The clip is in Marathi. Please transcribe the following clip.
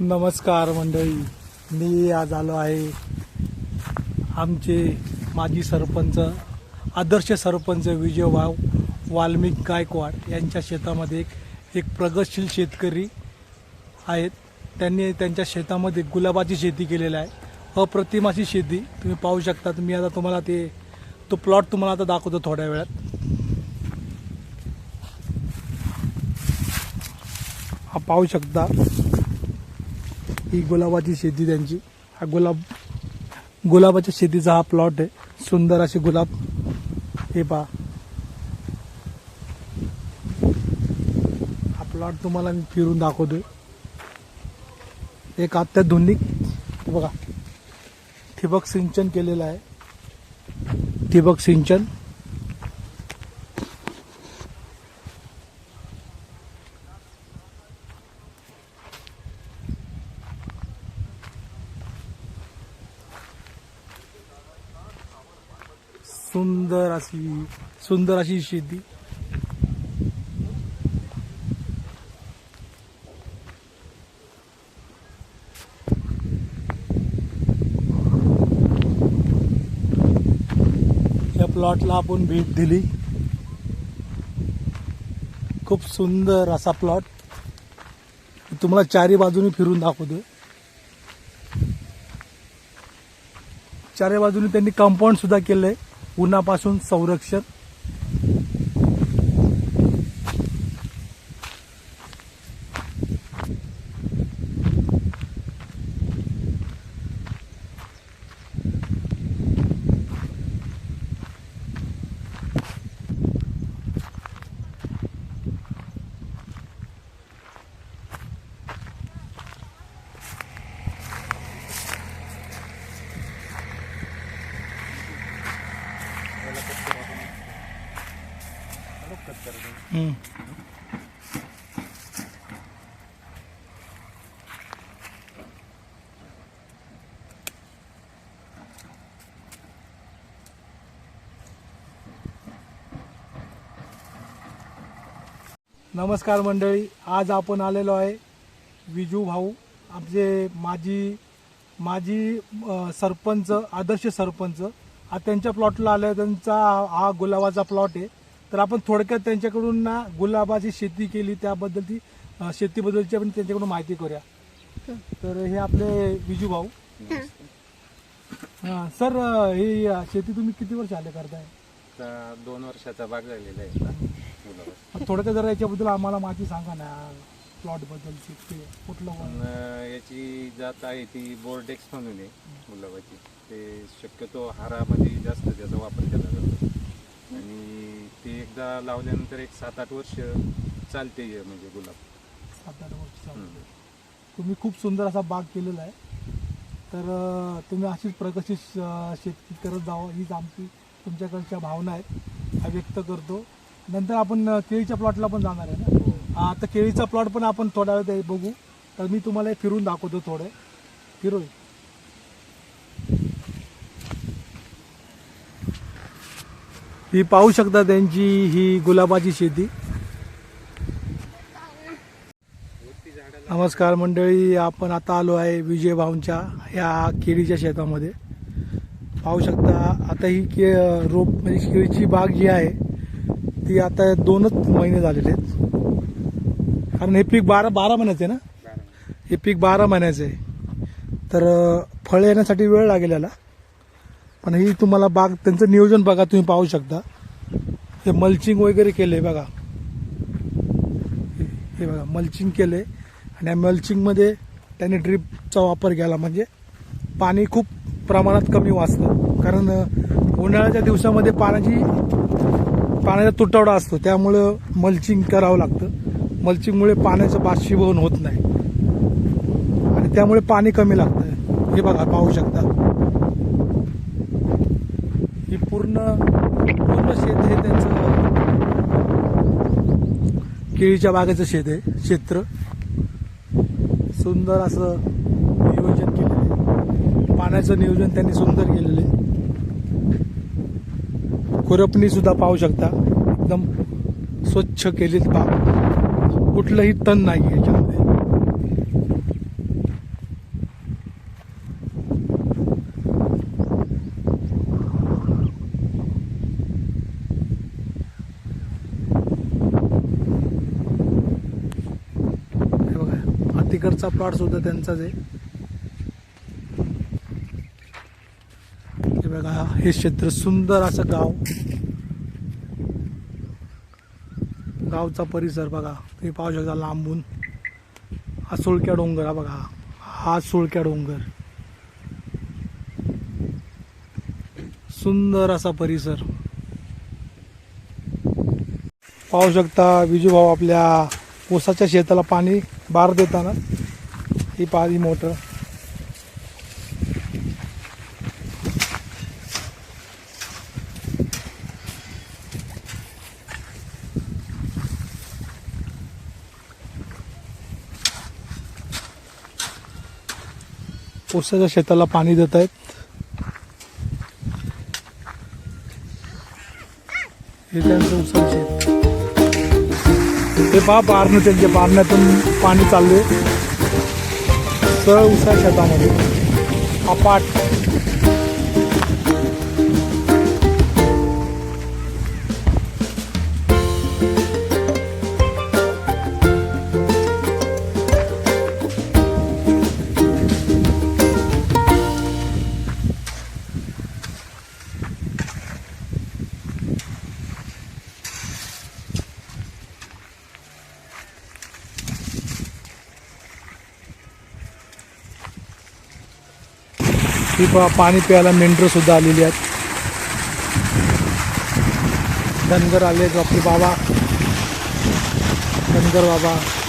नमस्कार मंडळी. मी आज आलो आहे आमचे माजी सरपंच आदर्श सरपंच विजय भाव वाल्मिक गायकवाड यांच्या शेतामध्ये एक एक प्रगतशील शेतकरी आहेत. त्यांनी त्यांच्या शेतामध्ये गुलाबाची शेती केलेली आहे. अप्रतिमाची शेती तुम्ही पाहू शकता मी आता तुम्हाला ते तो प्लॉट तुम्हाला आता दाखवतो थोड्या वेळात. हा पाहू शकता. ही गुलाबाची शेती त्यांची. हा गुलाब गुलाबाच्या शेतीचा हा प्लॉट आहे. सुंदर असे गुलाब. हे पहा. हा प्लॉट तुम्हाला मी फिरून दाखवतोय. एक अत्याधुनिक बघा. ठिबक सिंचन केलेलं आहे. ठिबक सिंचन. सुंदर अशी सुंदर अशी शेती. या प्लॉटला आपण भेट दिली. खूप सुंदर असा प्लॉट तुम्हाला चारी बाजूनी फिरून दाखवतो. चारी बाजूने त्यांनी कंपाऊंड सुद्धा केलंय. उन्हापासून संरक्षण नमस्कार मंडळी आज आपण आलेलो आहे विजू भाऊ आमचे माजी माजी सरपंच आदर्श सरपंच. आज त्यांच्या प्लॉटला आलं त्यांचा हा गुलाबाचा प्लॉट आहे. तर आपण थोडक्यात त्यांच्याकडून ना गुलाबाची शेती केली त्याबद्दल ती अ, शेतीबद्दलची आपण त्यांच्याकडून माहिती करूया. तर हे आपले विजू भाऊ. हा. सर अ, ही अ, शेती तुम्ही किती वर्ष आले करताय? आता दोन वर्षाचा भाग झालेला आहे. थोडक्यात जरा याच्याबद्दल आम्हाला माहिती सांगा ना प्लॉट बद्दलची ते कुठलं पण वन अं, याची जात आहे ती बोर्डेक्स म्हणून आहे गुलाबाची ते शक्यतो हारामध्ये जास्त त्याचा वापर केला जातो. आणि एकदा लावल्यानंतर एक सात आठ वर्ष चालते हे म्हणजे गुलाब. सात आठ वर्ष चालू हम्म. तुम्ही खूप सुंदर असा बाग केलेला आहे. तर अं, तुम्ही अशीच प्रगतीशील अं, शेती करत जावं हीच आमची तुमच्याकडच्या भावना आहेत. हा व्यक्त करतो. नंतर आपण अं, केळीच्या प्लॉटला पण जाणार आहे ना? हो. हा, आता केळीचा प्लॉट पण आपण थोड्या वेळ बघू. तर मी तुम्हाला हे फिरून दाखवतो थोडे. फिरोय. ही पाहू शकता त्यांची ही गुलाबाची शेती. नमस्कार मंडळी आपण आता आलो आहे विजय भाऊंच्या या केळीच्या शेतामध्ये. पाहू शकता आता ही के रोप म्हणजे केळीची बाग जी आहे ती आता दोनच महिने झालेले आहेत. कारण हे पीक बारा बारा महिन्याचं आहे ना? हे पीक बारा महिन्याचं आहे. तर फळ येण्यासाठी वेळ लागेल याला. पण ही तुम्हाला बाग त्यांचं नियोजन बघा तुम्ही पाहू शकता. हे मल्चिंग वगैरे केले बघा. हे- बघा मल्चिंग केले आणि या मल्चिंगमध्ये त्यांनी ड्रीपचा वापर केला म्हणजे पाणी खूप प्रमाणात कमी वाचतं. कारण उन्हाळ्याच्या दिवसामध्ये पाण्याची पाण्याचा तुटवडा असतो. त्यामुळं मल्चिंग करावं लागतं. मल्चिंगमुळे पाण्याचं बाष्पीभवन होत नाही. आणि त्यामुळे पाणी कमी लागतं हे बघा पाहू शकता. पूर्ण पूर्ण शेत हे त्यांचं केळीच्या बागेचं शेत आहे क्षेत्र. सुंदर असं नियोजन केलेलं आहे. पाण्याचं नियोजन त्यांनी सुंदर केलेलं आहे. खुरपणी सुद्धा पाहू शकता. एकदम स्वच्छ केलीत बाग. कुठलंही तण नाही याच्यात. एकरचा प्लॉट सुद्धा त्यांचाच आहे. हे बघा हे क्षेत्र सुंदर असं गाव. गावचा परिसर बघा तुम्ही पाहू शकता लांबून. हा सुळक्या डोंगर हा बघा हा सुळक्या डोंगर. सुंदर असा परिसर. पाहू शकता विजूभाऊ आपल्या ऊसाच्या शेताला पाणी बार देताना. ही पाणी मोटर. ऊसाच्या शेताला पाणी देत आहेत. हे त्यांचं ऊसाचं शेत. हे पहा पारणं त्यांच्या पारण्यातून पाणी चालले आहे सरळ उसा शेतामध्ये. अपाट ही पाणी प्यायला मेंढरं सुद्धा आलेली आहेत. धनगर आले आपले बाबा. धनगर बाबा.